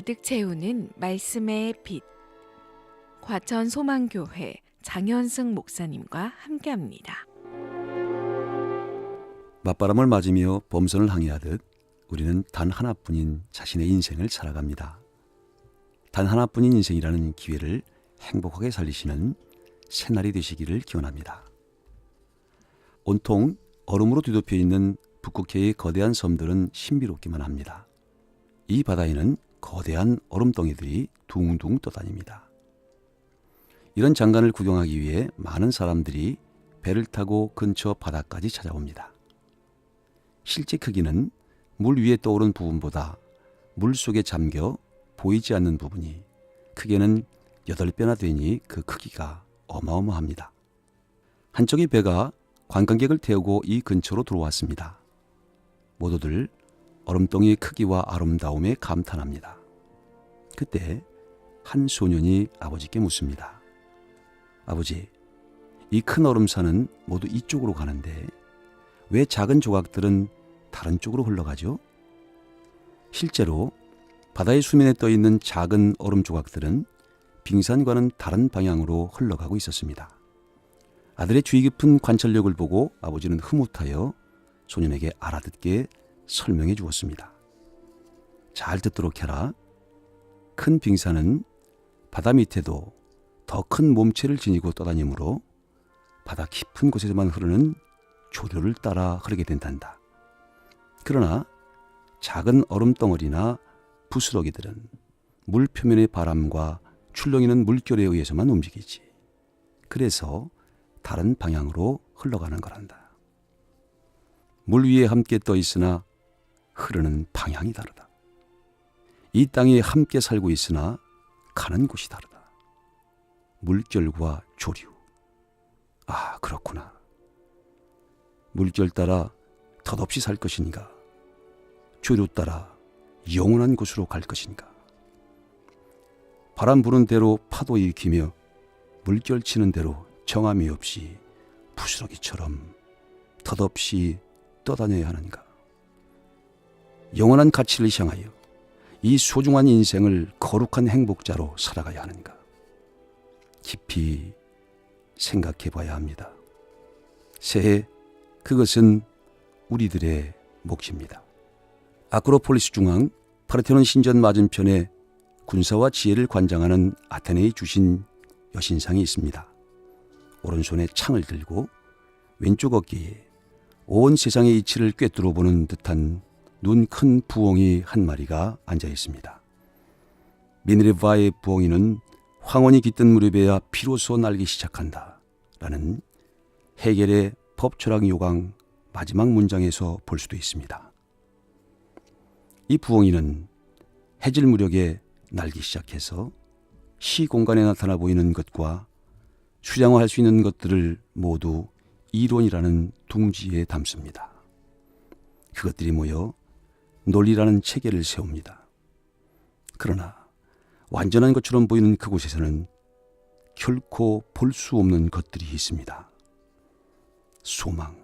가득 채우는 말씀의 빛. 과천 소망교회 장현승 목사님과 함께합니다. 맞바람을 맞으며 범선을 항해하듯 우리는 단 하나뿐인 자신의 인생을 살아갑니다. 단 하나뿐인 인생이라는 기회를 행복하게 살리시는 새날이 되시기를 기원합니다. 온통 얼음으로 뒤덮여 있는 북극해의 거대한 섬들은 신비롭기만 합니다. 이 바다에는 거대한 얼음덩이들이 둥둥 떠다닙니다. 이런 장관을 구경하기 위해 많은 사람들이 배를 타고 근처 바다까지 찾아옵니다. 실제 크기는 물 위에 떠오른 부분보다 물 속에 잠겨 보이지 않는 부분이 크게는 8배나 되니 그 크기가 어마어마합니다. 한쪽의 배가 관광객을 태우고 이 근처로 들어왔습니다. 모두들 얼음덩이의 크기와 아름다움에 감탄합니다. 그때 한 소년이 아버지께 묻습니다. 아버지, 이 큰 얼음산은 모두 이쪽으로 가는데 왜 작은 조각들은 다른 쪽으로 흘러가죠? 실제로 바다의 수면에 떠 있는 작은 얼음 조각들은 빙산과는 다른 방향으로 흘러가고 있었습니다. 아들의 주의 깊은 관찰력을 보고 아버지는 흐뭇하여 소년에게 알아듣게 설명해 주었습니다. 잘 듣도록 해라. 큰 빙산은 바다 밑에도 더 큰 몸체를 지니고 떠다니므로 바다 깊은 곳에서만 흐르는 조류를 따라 흐르게 된단다. 그러나 작은 얼음 덩어리나 부스러기들은 물 표면의 바람과 출렁이는 물결에 의해서만 움직이지. 그래서 다른 방향으로 흘러가는 거란다. 물 위에 함께 떠 있으나 흐르는 방향이 다르다. 이 땅에 함께 살고 있으나 가는 곳이 다르다. 물결과 조류. 아, 그렇구나. 물결 따라 덧없이 살 것인가? 조류 따라 영원한 곳으로 갈 것인가? 바람 부는 대로 파도 일으키며 물결 치는 대로 정함이 없이 부스러기처럼 덧없이 떠다녀야 하는가? 영원한 가치를 향하여 이 소중한 인생을 거룩한 행복자로 살아가야 하는가? 깊이 생각해 봐야 합니다. 새해 그것은 우리들의 몫입니다. 아크로폴리스 중앙 파르테논 신전 맞은편에 군사와 지혜를 관장하는 아테네의 주신 여신상이 있습니다. 오른손에 창을 들고 왼쪽 어깨에 온 세상의 이치를 꿰뚫어 보는 듯한 눈 큰 부엉이 한 마리가 앉아 있습니다. 미네르바의 부엉이는 황혼이 깃든 무렵에야 비로소 날기 시작한다. 라는 해겔의 법철학 요강 마지막 문장에서 볼 수도 있습니다. 이 부엉이는 해질 무렵에 날기 시작해서 시 공간에 나타나 보이는 것과 수량화할 수 있는 것들을 모두 이론이라는 둥지에 담습니다. 그것들이 모여 논리라는 체계를 세웁니다. 그러나 완전한 것처럼 보이는 그곳에서는 결코 볼 수 없는 것들이 있습니다. 소망,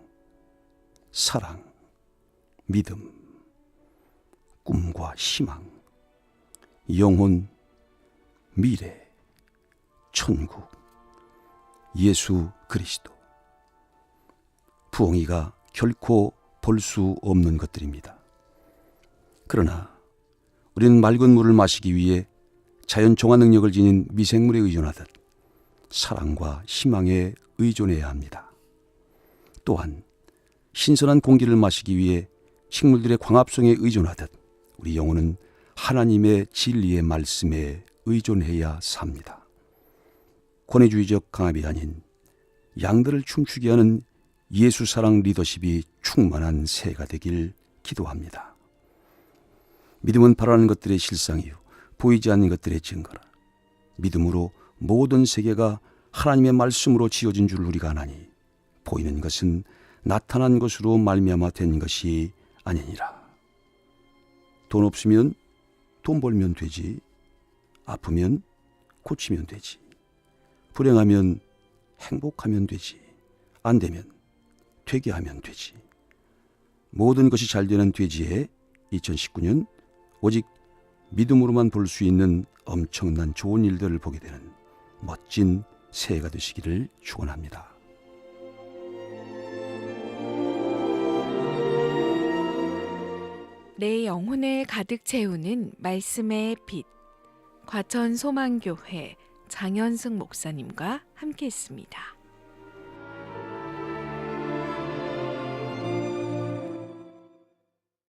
사랑, 믿음, 꿈과 희망, 영혼, 미래, 천국, 예수 그리스도. 부엉이가 결코 볼 수 없는 것들입니다. 그러나 우리는 맑은 물을 마시기 위해 자연 정화 능력을 지닌 미생물에 의존하듯 사랑과 희망에 의존해야 합니다. 또한 신선한 공기를 마시기 위해 식물들의 광합성에 의존하듯 우리 영혼은 하나님의 진리의 말씀에 의존해야 삽니다. 권위주의적 강압이 아닌 양들을 춤추게 하는 예수 사랑 리더십이 충만한 새가 되길 기도합니다. 믿음은 바라는 것들의 실상이요 보이지 않는 것들의 증거라. 믿음으로 모든 세계가 하나님의 말씀으로 지어진 줄 우리가 아나니 보이는 것은 나타난 것으로 말미암아 된 것이 아니니라. 돈 없으면 돈 벌면 되지. 아프면 고치면 되지. 불행하면 행복하면 되지. 안 되면 되게 하면 되지. 모든 것이 잘 되는 돼지에 2019년 오직 믿음으로만 볼 수 있는 엄청난 좋은 일들을 보게 되는 멋진 새해가 되시기를 축원합니다. 내 영혼을 가득 채우는 말씀의 빛. 과천 소망교회 장현승 목사님과 함께했습니다.